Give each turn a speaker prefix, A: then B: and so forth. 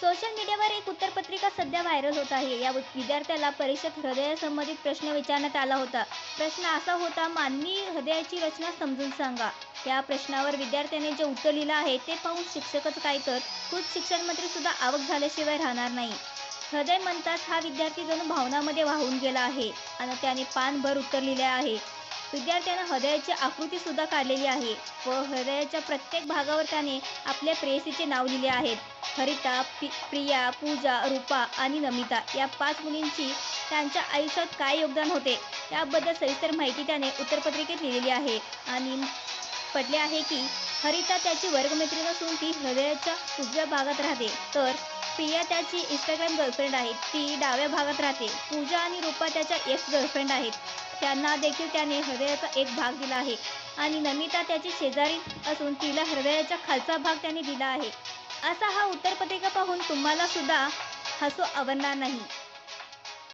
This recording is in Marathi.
A: सोशल मीडियावर एक उत्तरपत्रिका सध्या व्हायरल होत आहे. या विद्यार्थ्याला परीक्षेत हृदयासंबंधित प्रश्न विचारण्यात आला होता. प्रश्न असा होता मानवी हृदयाची रचना समजून सांगा. या प्रश्नावर विद्यार्थ्याने जे उत्तर लिहिलं आहे ते पाहून शिक्षकच काय तर खुद शिक्षण मंत्री सुद्धा आवक झाल्याशिवाय राहणार नाही. हृदय म्हणताच हा विद्यार्थी जणू भावनामध्ये वाहून गेला आहे. आणि त्याने पानभर उत्तर लिहिले आहे. विद्यार्थ्यानं हृदयाची आकृती सुद्धा काढलेली आहे व हृदयाच्या प्रत्येक भागावर त्याने आपल्या प्रेयसीचे नाव लिहिले आहेत हरिता पि प्रिया पूजा रूपा आणि नमिता या पाच मुलींची त्यांच्या आयुष्यात काय योगदान होते? याबद्दल सविस्तर माहिती त्याने उत्तरपत्रिकेत लिहिलेली आहे. आणि पडले आहे की हरिता त्याची वर्गमैत्रीण असून ती हृदयाच्या उजव्या भागात राहते. तर प्रिया त्याची इंस्टाग्राम गर्लफ्रेंड आहे. ती डाव्या भागात राहते. पूजा आणि रूपा त्याच्या एक्स गर्लफ्रेंड आहेत. त्यांना देखील त्याने हृदयाचा एक भाग दिला आहे. आणि नमिता त्याची शेजारी असून तिला हृदयाचा खालचा भाग त्याने दिला आहे. असा हा उत्तरपत्रिका पाहून तुम्हाला सुद्धा हसू आवडणार नाही.